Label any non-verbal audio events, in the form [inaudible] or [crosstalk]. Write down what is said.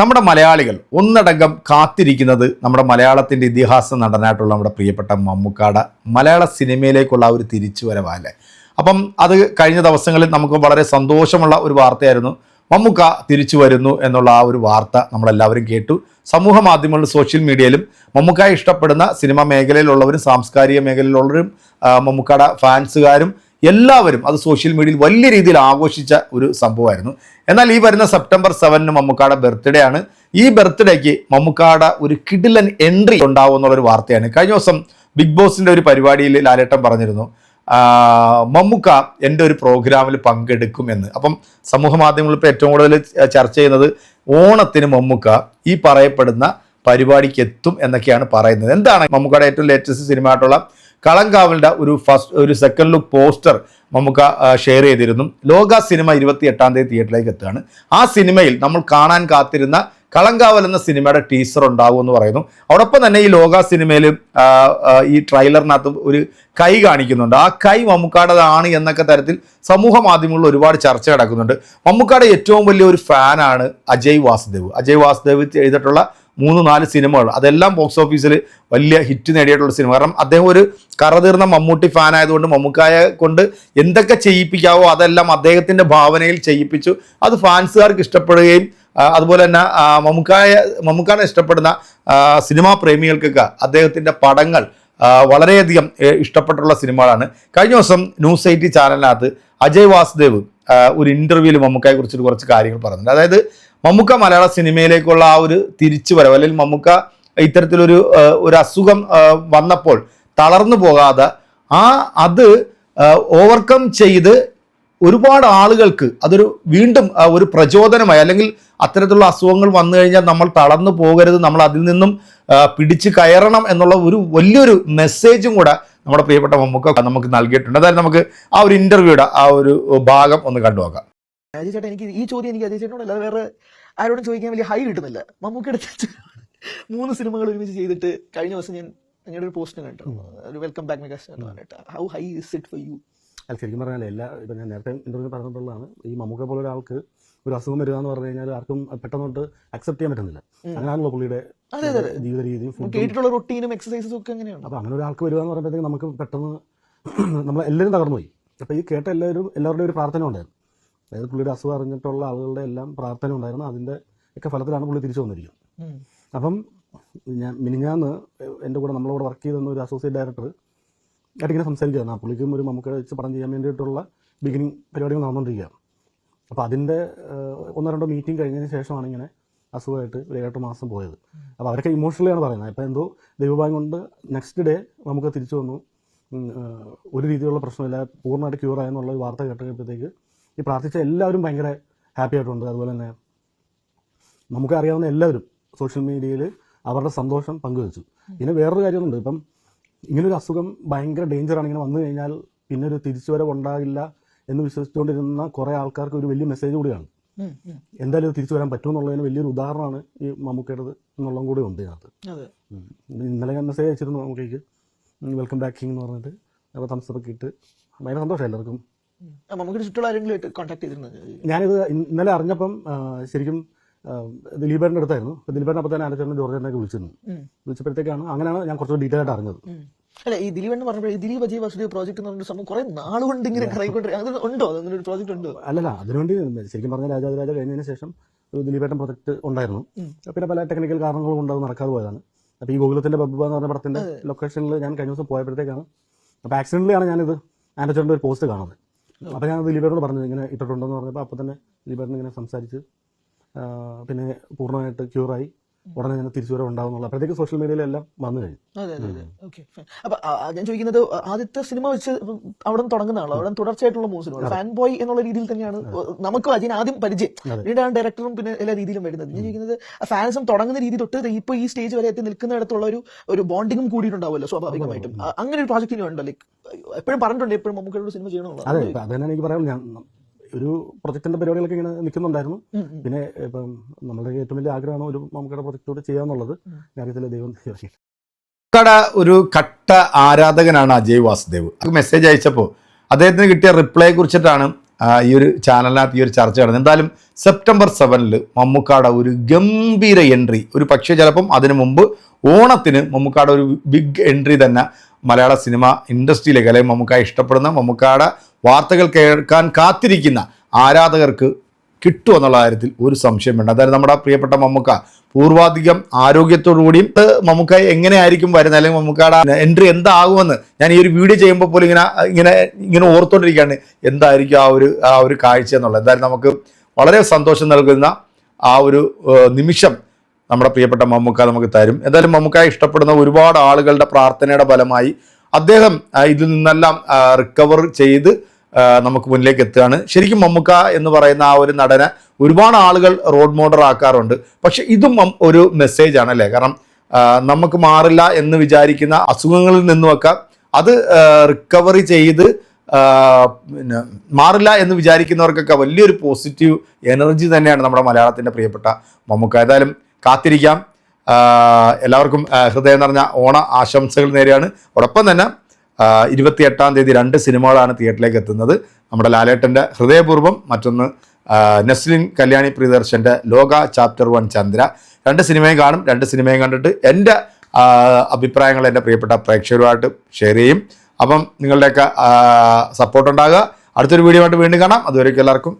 നമ്മുടെ മലയാളികൾ ഒന്നടങ്കം കാത്തിരിക്കുന്നത് നമ്മുടെ മലയാളത്തിന്റെ ഇതിഹാസ നടനായിട്ടുള്ള നമ്മുടെ പ്രിയപ്പെട്ട മമ്മൂക്കാട മലയാള സിനിമയിലേക്കുള്ള ഒരു തിരിച്ചുവരവല്ലേ? അപ്പം അത് കഴിഞ്ഞ ദിവസങ്ങളിൽ നമുക്ക് വളരെ സന്തോഷമുള്ള ഒരു വാർത്തയായിരുന്നു. മമ്മൂക്ക തിരിച്ചു വരുന്നു എന്നുള്ള ആ ഒരു വാർത്ത നമ്മളെല്ലാവരും കേട്ടു. സമൂഹ മാധ്യമങ്ങളിലും സോഷ്യൽ മീഡിയയിലും മമ്മൂക്ക ഇഷ്ടപ്പെടുന്ന സിനിമ മേഖലയിലുള്ളവരും സാംസ്കാരിക മേഖലയിലുള്ളവരും മമ്മൂക്കയുടെ ഫാൻസുകാരും എല്ലാവരും അത് സോഷ്യൽ മീഡിയയിൽ വലിയ രീതിയിൽ ആഘോഷിച്ച ഒരു സംഭവമായിരുന്നു. എന്നാൽ ഈ വരുന്ന സെപ്റ്റംബർ സെവനിന് മമ്മൂക്കാടെ ബർത്ത്ഡേ ആണ്. ഈ ബർത്ത്ഡേക്ക് മമ്മൂക്കാട ഒരു കിഡിലൻ എൻട്രി ഉണ്ടാവും എന്നുള്ളൊരു വാർത്തയാണ്. കഴിഞ്ഞ ദിവസം ബിഗ് ബോസിന്റെ ഒരു പരിപാടിയിൽ ലാലേട്ടൻ പറഞ്ഞിരുന്നു മമ്മൂക്ക എന്റെ ഒരു പ്രോഗ്രാമിൽ പങ്കെടുക്കും എന്ന്. അപ്പം സമൂഹ മാധ്യമങ്ങളിൽ ഇപ്പോൾ ഏറ്റവും കൂടുതൽ ചർച്ച ചെയ്യുന്നത് ഓണത്തിന് മമ്മൂക്ക ഈ പറയപ്പെടുന്ന പരിപാടിക്ക് എത്തും എന്നൊക്കെയാണ് പറയുന്നത്. എന്താണ് മമ്മൂക്കയുടെ ഏറ്റവും ലേറ്റസ്റ്റ് സിനിമ ആയിട്ടുള്ള കളങ്കാവലിന്റെ ഒരു ഫസ്റ്റ് ഒരു second look poster Mammookka share ചെയ്തിരുന്നു. ലോക സിനിമ ഇരുപത്തി എട്ടാം തീയതി തിയേറ്ററിലേക്ക് എത്തുകയാണ്. ആ സിനിമയിൽ നമ്മൾ കാണാൻ കാത്തിരുന്ന കളങ്കാവൽ എന്ന സിനിമയുടെ ടീസർ ഉണ്ടാകും എന്ന് പറയുന്നു. അതോടൊപ്പം തന്നെ ഈ ലോക സിനിമയിൽ ഈ ട്രെയിലറിനകത്ത് ഒരു കൈ കാണിക്കുന്നുണ്ട്. ആ കൈ മമ്മൂക്കാടേതാണ് എന്നൊക്കെ തരത്തിൽ സമൂഹ മാധ്യമങ്ങളിൽ ഒരുപാട് ചർച്ച നടക്കുന്നുണ്ട്. മമ്മൂക്കാടെ ഏറ്റവും വലിയ ഒരു ഫാനാണ് അജയ് വാസുദേവ്. അജയ് വാസുദേവ് ചെയ്തിട്ടുള്ള മൂന്ന് നാല് സിനിമകൾ. അതെല്ലാം ബോക്സ് ഓഫീസിൽ വലിയ ഹിറ്റ് നേടിയിട്ടുള്ള സിനിമ കാരണം അദ്ദേഹം ഒരു കറതീർന്ന മമ്മൂട്ടി ഫാൻ ആയതുകൊണ്ട് മമ്മൂക്കായ കൊണ്ട് എന്തൊക്കെ ചെയ്യിപ്പിക്കാവോ അതെല്ലാം അദ്ദേഹത്തിന്റെ ഭാവനയിൽ ചെയ്യിപ്പിച്ചു. അത് ഫാൻസുകാർക്ക് ഇഷ്ടപ്പെടുകയും അതുപോലെ തന്നെ മമ്മൂക്കായ മമ്മൂക്കാനെ ഇഷ്ടപ്പെടുന്ന സിനിമാ പ്രേമികൾക്കൊക്കെ അദ്ദേഹത്തിന്റെ പടങ്ങൾ വളരെയധികം ഇഷ്ടപ്പെട്ടുള്ള സിനിമകളാണ് കഴിഞ്ഞ ദിവസം ന്യൂസ് എയ്റ്റി ചാനലിനകത്ത് അജയ് വാസുദേവ് ഒരു ഇന്റർവ്യൂവിൽ മമ്മൂക്കയെ കുറിച്ചിട്ട് കുറച്ച് കാര്യങ്ങൾ പറഞ്ഞിട്ടുണ്ട്. അതായത് മമ്മൂക്ക മലയാള സിനിമയിലേക്കുള്ള ആ ഒരു തിരിച്ചുവരവ് അല്ലെങ്കിൽ മമ്മൂക്ക ഇത്തരത്തിലൊരു ഒരു അസുഖം വന്നപ്പോൾ തളർന്നു പോകാതെ ആ അത് ഓവർകം ചെയ്ത് ഒരുപാട് ആളുകൾക്ക് അതൊരു വീണ്ടും ഒരു പ്രചോദനമായി അല്ലെങ്കിൽ അത്തരത്തിലുള്ള അസുഖങ്ങൾ വന്നു കഴിഞ്ഞാൽ നമ്മൾ തളർന്നു പോകരുത് നമ്മൾ അതിൽ നിന്നും പിടിച്ചു കയറണം എന്നുള്ള ഒരു വലിയൊരു മെസ്സേജും കൂടെ നമ്മുടെ പ്രിയപ്പെട്ട മമ്മൂക്ക നമുക്ക് നൽകിയിട്ടുണ്ട്. അതായത് നമുക്ക് ആ ഒരു ഇന്റർവ്യൂടെ ആ ഒരു ഭാഗം ഒന്ന് കണ്ടു നോക്കാം. അജയ് ചേട്ടാ എനിക്ക് ഈ ചോദ്യം എനിക്ക് അജയ് ചേട്ടനോട് അല്ലാതെ വേറെ ആരോടും ചോദിക്കാൻ വലിയ ഹൈ കിട്ടുന്നില്ല. മമ്മൂക്കയുടെ മൂന്ന് സിനിമകൾ ഒരുമിച്ച് ചെയ്തിട്ട് കഴിഞ്ഞ ദിവസം ഞാൻ നിങ്ങളുടെ ഒരു പോസ്റ്റ് കണ്ടു. ഒരു വെൽക്കം ബാക്ക് മെഗാസ്റ്റർ എന്ന് പറഞ്ഞിട്ട്. How high is it for you അല്ല ശരിക്കും പറഞ്ഞാൽ എല്ലാ ഇപ്പം ഞാൻ നേരത്തെ ഇന്റർവ്യൂ പറഞ്ഞിട്ടുള്ളതാണ് ഈ മമ്മൂക്ക പോലെ ഒരാൾക്ക് ഒരു അസുഖം വരിക എന്ന് പറഞ്ഞു കഴിഞ്ഞാൽ ആർക്കും പെട്ടെന്നോട്ട് അക്സെപ്റ്റ് ചെയ്യാൻ പറ്റുന്നില്ല. അങ്ങനെയാണല്ലോ പുള്ളിയുടെ അതെ, അതെ. ജീവിത രീതിയും കേട്ടിട്ടുള്ള റൊട്ടീനും എക്സസൈസും ഒക്കെ എങ്ങനെയാണ്? അപ്പോൾ അങ്ങനെ ഒരാൾക്ക് വരിക എന്ന് പറയുമ്പോഴത്തേക്ക് നമുക്ക് പെട്ടെന്ന് [clears throat] നമ്മൾ എല്ലാവരും തകർന്നു പോയി അപ്പോൾ ഈ കേട്ട എല്ലാവരും എല്ലാവരുടെയും ഒരു പ്രാർത്ഥന ഉണ്ടായിരുന്നു. അതായത് പുള്ളിയുടെ അസുഖം അറിഞ്ഞിട്ടുള്ള ആളുകളുടെ എല്ലാം പ്രാർത്ഥന ഉണ്ടായിരുന്നു. അതിന്റെ ഒക്കെ ഫലത്തിലാണ് പുള്ളി തിരിച്ചു വന്നിരിക്കുന്നത്. അപ്പം ഞാൻ മിനിഞ്ഞാന്ന് എന്റെ കൂടെ നമ്മളോട് വർക്ക് ചെയ്തെന്ന ഒരു അസോസിയേറ്റ് ഡയറക്ടർ ആയിട്ടിങ്ങനെ സംസാരിക്കുകയാണ് ആ പുള്ളിക്കും ഒരു നമുക്ക് വെച്ച് പടം ചെയ്യാൻ വേണ്ടിയിട്ടുള്ള ബിഗിനിങ് പരിപാടികൾ നടന്നുകൊണ്ടിരിക്കുകയാണ്. അപ്പോൾ അതിന്റെ ഒന്നോ രണ്ടോ മീറ്റിംഗ് കഴിഞ്ഞതിന് ശേഷമാണ് ഇങ്ങനെ അസുഖമായിട്ട് ഒരു ഏഴെട്ട് മാസം പോയത്. അപ്പോൾ അവരൊക്കെ ഇമോഷണലി ആണ് പറയുന്നത്. അപ്പോൾ എന്തോ ദൈവഭാഗം കൊണ്ട് നെക്സ്റ്റ് ഡേ നമുക്ക് തിരിച്ചു വന്നു. ഒരു രീതിയിലുള്ള പ്രശ്നമില്ല. പൂർണമായിട്ട് ക്യൂർ ആയെന്നുള്ള വാർത്ത കേട്ട് കഴിയുമ്പോഴത്തേക്ക് ഈ പ്രാർത്ഥിച്ച എല്ലാവരും ഭയങ്കര ഹാപ്പി ആയിട്ടുണ്ട്. അതുപോലെ തന്നെ നമുക്ക് അറിയാവുന്ന എല്ലാവരും സോഷ്യൽ മീഡിയയിൽ അവരുടെ സന്തോഷം പങ്കുവച്ചു. ഇനി വേറൊരു കാര്യമുണ്ട്. ഇപ്പം ഇങ്ങനൊരു അസുഖം ഭയങ്കര ഡേഞ്ചറാണ് ഇങ്ങനെ വന്നു കഴിഞ്ഞാൽ പിന്നെ ഒരു തിരിച്ചുവരവ് ഉണ്ടാകില്ല എന്ന് വിശ്വസിച്ചുകൊണ്ടിരുന്ന കുറേ ആൾക്കാർക്ക് ഒരു വലിയ മെസ്സേജ് കൂടിയാണ്. എന്തായാലും തിരിച്ചു വരാൻ പറ്റുമെന്നുള്ളതിന് വലിയൊരു ഉദാഹരണമാണ് ഈ മമ്മൂക്കയുടേത് എന്നുള്ളതും കൂടെ ഉണ്ട് ഇതിനകത്ത്. ഇന്നലെ ഞാൻ മെസ്സേജ് അയച്ചിരുന്നു മമ്മൂക്കയ്ക്ക്. വെൽക്കം ബാക്ക് കിങ് എന്ന് പറഞ്ഞിട്ട്. അപ്പോൾ തംസപ്പൊക്കെ ഇട്ട്. ഭയങ്കര സന്തോഷം എല്ലാവർക്കും? ആ, മമ്മൂക്കയുടെ ചുറ്റുള്ള ആരെങ്കിലും കോൺടാക്ട് ചെയ്തിരുന്നത് ഞാനിത് ഇന്നലെ അറിഞ്ഞപ്പം ശരിക്കും ആ, അടുത്തായിരുന്നു. അപ്പോൾ അപ്പം തന്നെ അനച്ചേട്ടൻ ജോർജേട്ടനൊക്കെ വിളിച്ചിരുന്നു. വിളിച്ചപ്പോഴത്തേക്കാണ് അങ്ങനെയാണ് ഞാൻ കുറച്ചുകൂടി ഡീറ്റെയിൽ ആയിട്ട് അറിഞ്ഞത്. അല്ല ഈ ദിലീപ് എന്ന് പറഞ്ഞപ്പോൾ ഈ ദിലീപ് അജയ് വാസുദേവ് പ്രോജക്ട് എന്ന് പറഞ്ഞ സംഭവം കുറെ നാളുകൊണ്ട് ഇങ്ങനെ കറങ്ങിക്കൊണ്ടിരിക്കുക അത് ഉണ്ടോ? അങ്ങനെ ഒരു പ്രോജക്ട് ഉണ്ടോ? അല്ലല്ല അതിനുവേണ്ടി ശരിക്കും പറഞ്ഞാൽ രാജാതിരാജ കഴിഞ്ഞതിന് ശേഷം ഒരു ദിലീപേട്ടൻ പ്രൊജക്ട് ഉണ്ടായിരുന്നു. പിന്നെ പല ടെക്നിക്കൽ കാരണങ്ങൾ കൊണ്ട് അത് നടക്കാതെ പോയതാണ്. അപ്പോൾ ഈ ഗോകുലത്തിന്റെ ബബ്ബ എന്ന് പറഞ്ഞ പടത്തിന്റെ ലൊക്കേഷനിൽ ഞാൻ കഴിഞ്ഞ ദിവസം പോയപ്പോഴത്തേക്കാണ്. അപ്പോൾ ആക്സിഡന്റിലാണ് ഞാനിത് ആൻഡച്ചേട്ടന്റെ ഒരു പോസ്റ്റ് കാണുന്നത്. അപ്പോൾ ഞാൻ ദിലീപേട്ടനോട് പറഞ്ഞു ഇങ്ങനെ ഇട്ടിട്ടുണ്ടെന്ന് പറഞ്ഞപ്പോൾ അപ്പോൾ തന്നെ ദിലീപേട്ടൻ ഇങ്ങനെ സംസാരിച്ച് പിന്നെ പൂർണമായിട്ട് ക്യൂറായി ഉടനെ തന്നെ തിരിച്ചുവരവ് ഉണ്ടാവുന്നുള്ള അപ്പോഴത്തേക്ക് സോഷ്യൽ മീഡിയയിലെല്ലാം വന്നു കഴിഞ്ഞു. അപ്പൊ ഞാൻ ചോദിക്കുന്നത് ആദ്യത്തെ സിനിമ വെച്ച് അവിടെ നിന്ന് തുടങ്ങുന്നതാണല്ലോ അവിടെ തുടർച്ചയായിട്ടുള്ള സിനിമ ഫാൻ ബോയ് എന്നുള്ള രീതിയിൽ തന്നെയാണ് നമുക്കും അതിന് ആദ്യം പരിചയം. പിന്നീടാണ് ഡയറക്ടറും പിന്നെ എല്ലാ രീതിയിലും വരുന്നത്. ഞാൻ ചോദിക്കുന്നത് ഫാൻസും തുടങ്ങുന്ന രീതി തൊട്ട് ഇപ്പൊ ഈ സ്റ്റേജ് വരെ എത്തി നിൽക്കുന്നിടത്തുള്ള ഒരു ഒരു ബോണ്ടിങ്ങും കൂടിയിട്ടുണ്ടാവുമല്ലോ സ്വാഭാവികമായിട്ടും. അങ്ങനെ ഒരു പ്രോജക്റ്റ് ഉണ്ടോ ലൈക്ക് എപ്പോഴും പറഞ്ഞിട്ടുണ്ട് എപ്പോഴും നമുക്ക് സിനിമ ചെയ്യണമെന്നുള്ളത് അതെ അത് തന്നെ എനിക്ക് പറയാം ഒരു പ്രൊജക്ടിന്റെ പരിപാടികളൊക്കെ ഇങ്ങനെ നിൽക്കുന്നുണ്ടായിരുന്നു. പിന്നെ ഇപ്പം നമ്മുടെ ഏറ്റവും വലിയ ആഗ്രഹമാണ് ഒരു മമ്മൂക്കയുടെ പ്രൊജക്ടോട് ചെയ്യാന്നുള്ളത്. ഞാൻ അറിയത്തില്ല ദൈവം തീർച്ചയായിട്ടും കട ഒരു കട്ട ആരാധകനാണ് അജയ് വാസുദേവ്. മെസ്സേജ് അയച്ചപ്പോൾ അദ്ദേഹത്തിന് കിട്ടിയ റിപ്ലൈയെ കുറിച്ചിട്ടാണ് ഈ ഒരു ചാനലിനകത്ത് ഈ ഒരു ചർച്ച നടന്നത്. എന്തായാലും സെപ്റ്റംബർ സെവനിൽ മമ്മൂക്കാട ഒരു ഗംഭീര എൻട്രി ഒരു പക്ഷേ ചിലപ്പം അതിനു മുമ്പ് ഓണത്തിന് മമ്മൂക്കാട ഒരു ബിഗ് എൻട്രി തന്നെ മലയാള സിനിമ ഇൻഡസ്ട്രിയിലേക്ക് അല്ലെങ്കിൽ മമ്മൂക്ക ഇഷ്ടപ്പെടുന്ന മമ്മൂക്കാടെ വാർത്തകൾ കേൾക്കാൻ കാത്തിരിക്കുന്ന ആരാധകർക്ക് കിട്ടുമെന്നുള്ള കാര്യത്തിൽ ഒരു സംശയം വേണ്ട. അതായത് നമ്മുടെ പ്രിയപ്പെട്ട മമ്മൂക്ക പൂർവാധികം ആരോഗ്യത്തോടുകൂടിയും മമ്മൂക്ക എങ്ങനെയായിരിക്കും വരുന്നത്? അല്ലെങ്കിൽ മമ്മൂക്കയുടെ എൻട്രി എന്താകുമെന്ന് ഞാൻ ഈ ഒരു വീഡിയോ ചെയ്യുമ്പോൾ പോലും ഇങ്ങനെ ഇങ്ങനെ ഇങ്ങനെ ഓർത്തുകൊണ്ടിരിക്കുകയാണ് എന്തായിരിക്കും ആ ഒരു ആ ഒരു കാഴ്ച എന്നുള്ളത്? എന്തായാലും നമുക്ക് വളരെ സന്തോഷം നൽകുന്ന ആ ഒരു നിമിഷം നമ്മുടെ പ്രിയപ്പെട്ട മമ്മൂക്ക നമുക്ക് തരും. എന്തായാലും മമ്മൂക്ക ഇഷ്ടപ്പെടുന്ന ഒരുപാട് ആളുകളുടെ പ്രാർത്ഥനയുടെ ഫലമായി അദ്ദേഹം ഇതിൽ നിന്നെല്ലാം റിക്കവർ ചെയ്ത് നമുക്ക് മുന്നിലേക്ക് എത്തുകയാണ്. ശരിക്കും മമ്മുക്ക എന്ന് പറയുന്ന ആ ഒരു നടനെ ഒരുപാട് ആളുകൾ റോഡ് മോഡർ ആക്കാറുണ്ട്. പക്ഷെ ഇതും ഒരു മെസ്സേജ് ആണ് അല്ലേ? കാരണം നമുക്ക് മാറില്ല എന്ന് വിചാരിക്കുന്ന അസുഖങ്ങളിൽ നിന്നുമൊക്കെ അത് റിക്കവറി ചെയ്ത് പിന്നെ മാറില്ല എന്ന് വിചാരിക്കുന്നവർക്കൊക്കെ വലിയൊരു പോസിറ്റീവ് എനർജി തന്നെയാണ് നമ്മുടെ മലയാളത്തിന്റെ പ്രിയപ്പെട്ട മമ്മൂക്ക. ഏതായാലും കാത്തിരിക്കാം. എല്ലാവർക്കും ഹൃദയം നിറഞ്ഞ ഓണ ആശംസകൾ നേരെയാണ്. അതോടൊപ്പം തന്നെ ഇരുപത്തി എട്ടാം തീയതി രണ്ട് സിനിമകളാണ് തിയേറ്ററിലേക്ക് എത്തുന്നത്. നമ്മുടെ ലാലേട്ടന്റെ ഹൃദയപൂർവം മറ്റൊന്ന് നസ്ലിൻ കല്യാണി പ്രിയദർശന്റെ ലോക ചാപ്റ്റർ വൺ ചന്ദ്ര. രണ്ട് സിനിമയും കാണും. രണ്ട് സിനിമയും കണ്ടിട്ട് എന്റെ അഭിപ്രായങ്ങൾ എന്റെ പ്രിയപ്പെട്ട പ്രേക്ഷകരുമായിട്ട് ഷെയർ ചെയ്യും. അപ്പം നിങ്ങളുടെയൊക്കെ സപ്പോർട്ട് ഉണ്ടാകുക. അടുത്തൊരു വീഡിയോ ആയിട്ട് വീണ്ടും കാണാം. അതുവരേക്കും എല്ലാവർക്കും